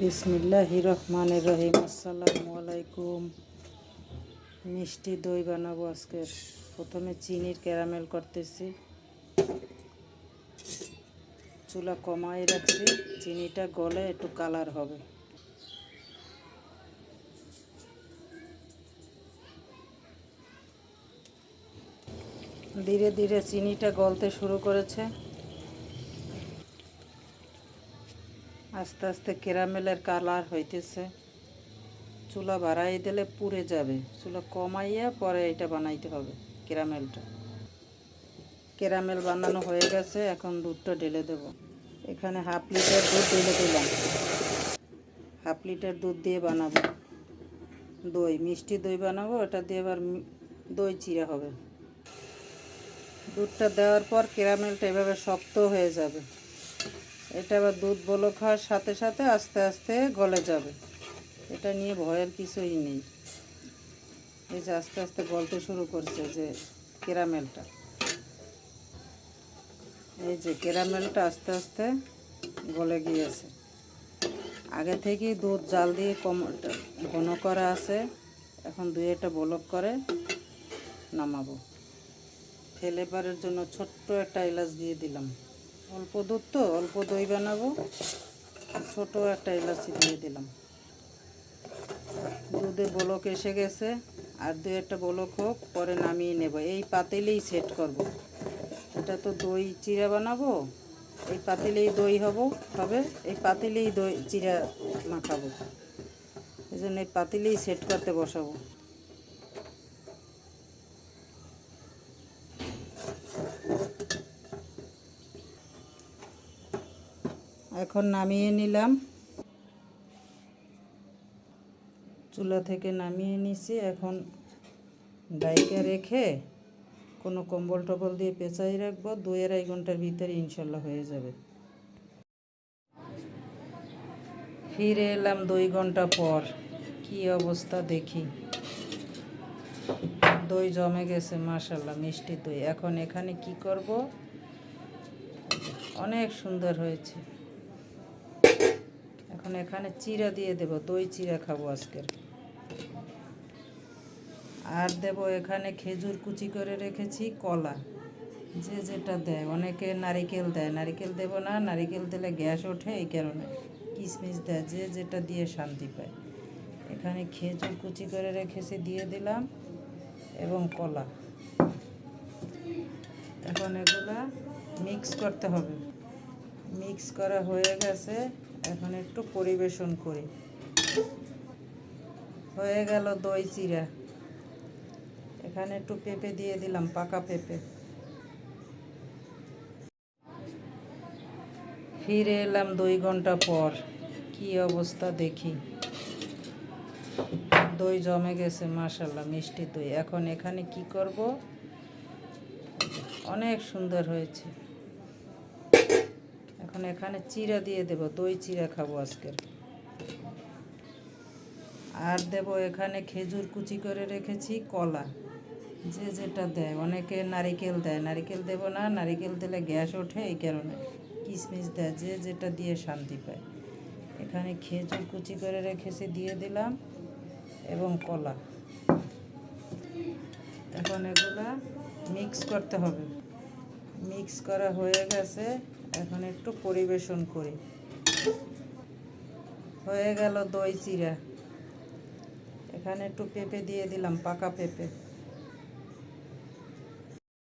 বিসমিল্লাহ রহমানের রহিম। আসসালামু আলাইকুম। মিষ্টি দই বানাবো আজকে। প্রথমে চিনির ক্যারামেল করতেছি। চুলা কমাই রাখছি। চিনিটা গলে একটু কালার হবে। ধীরে ধীরে চিনিটা গলতে শুরু করেছে। আস্তে আস্তে ক্যারামেলের কালার হইতেছে। চুলা বাড়াই দিলে পুড়ে যাবে। চুলা কমাইয়া পরে এটা বানাইতে হবে, ক্যারামেলটা। ক্যারামেল বানানো হয়ে গেছে, এখন দুধটা ঢেলে দেব। এখানে হাফ লিটার দুধ ঢেলে দিলাম। হাফ লিটার দুধ দিয়ে বানাবো। দই, মিষ্টি দই বানাবো, এটা দিয়ে আবার দই চিরা হবে। দুধটা দেওয়ার পর ক্যারামেলটা এভাবে শক্ত হয়ে যাবে। এটা আবার দুধ বলক হওয়ার সাথে সাথে আস্তে আস্তে গলে যাবে। এটা নিয়ে ভয়ের কিছুই নেই। এই যে আস্তে আস্তে গলতে শুরু করছে যে ক্যারামেলটা। এই যে ক্যারামেলটা আস্তে আস্তে গলে গিয়েছে। আগে থেকেই দুধ জাল দিয়ে কম ঘন করা আছে। এখন দুই একটা বলক করে নামাবো। ফ্লেভারের জন্য ছোট্ট একটা এলাচ দিয়ে দিলাম। অল্প দুধ তো, অল্প দই বানাবো। ছোট একটা এলাচি দিয়ে দিলাম। দুধে বলক এসে গেছে, আর দু একটা বলক হোক, পরে নামিয়ে নেব। এই পাতিলেই সেট করব। এটা তো দই চিরা বানাবো, এই পাতিলেই দই হব, হবে। এই পাতিলেই দই চিরা মাখাবো। এই জন্য এই পাতিলেই সেট করতে বসাবো। এখন নামিয়ে নিলাম। চুলা থেকে নামিয়ে নিছি। এখন ডাইকে রেখে কোনো কম্বল টম্বল দিয়ে পেঁচাই রাখব। দু আড়াই ঘণ্টার ভিতরে ইনশাল্লাহ হয়ে যাবে। ফিরে এলাম দুই ঘণ্টা পর। কি অবস্থা দেখি। দই জমে গেছে মাশাল্লাহ মিষ্টি দই। এখন এখানে কি করব? অনেক সুন্দর হয়েছে। এখন এখানে চিরা দিয়ে দেব, দই চিরা খাব আজকের আর দেব এখানে খেজুর কুচি করে রেখেছি, কলা। যে যেটা দেয়, অনেকে নারিকেল দেয়। নারিকেল দেব না, নারিকেল দিলে গ্যাস ওঠে, এই কারণে কিশমিশ দেয়, যে যেটা দিয়ে শান্তি পায়। এখানে খেজুর কুচি করে রেখেছি, দিয়ে দিলাম, এবং কলা। এখন এগুলা মিক্স করতে হবে। মিক্স করা হয়ে গেছে। এখন একটু পরিবেশন করি। হয়ে গেল দই চিরা। এখানে একটু পেঁপে দিয়ে দিলাম, পাকা পেঁপে। ফিরে এলাম দুই ঘণ্টা পর। কি অবস্থা দেখি। দই জমে গেছে মাশাল্লাহ মিষ্টি দই। এখন এখানে কি করব? অনেক সুন্দর হয়েছে। এখন এখানে চিরা দিয়ে দেব, দই চিরা খাব আজকের আর দেব এখানে খেজুর কুচি করে রেখেছি, কলা। যে যেটা দেয়, অনেকে নারিকেল দেয়। নারিকেল দেব না, নারিকেল দিলে গ্যাস ওঠে, এই কারণে কিশমিশ দেয়, যে যেটা দিয়ে শান্তি পায়। এখানে খেজুর কুচি করে রেখেছি, দিয়ে দিলাম, এবং কলা। এখন এগুলা মিক্স করতে হবে। মিক্স করা হয়ে গেছে। এখন একটু পরিবেশন করি। হয়ে গেল দই চিরা। এখানে একটু পেঁপে দিয়ে দিলাম, পাকা পেঁপে।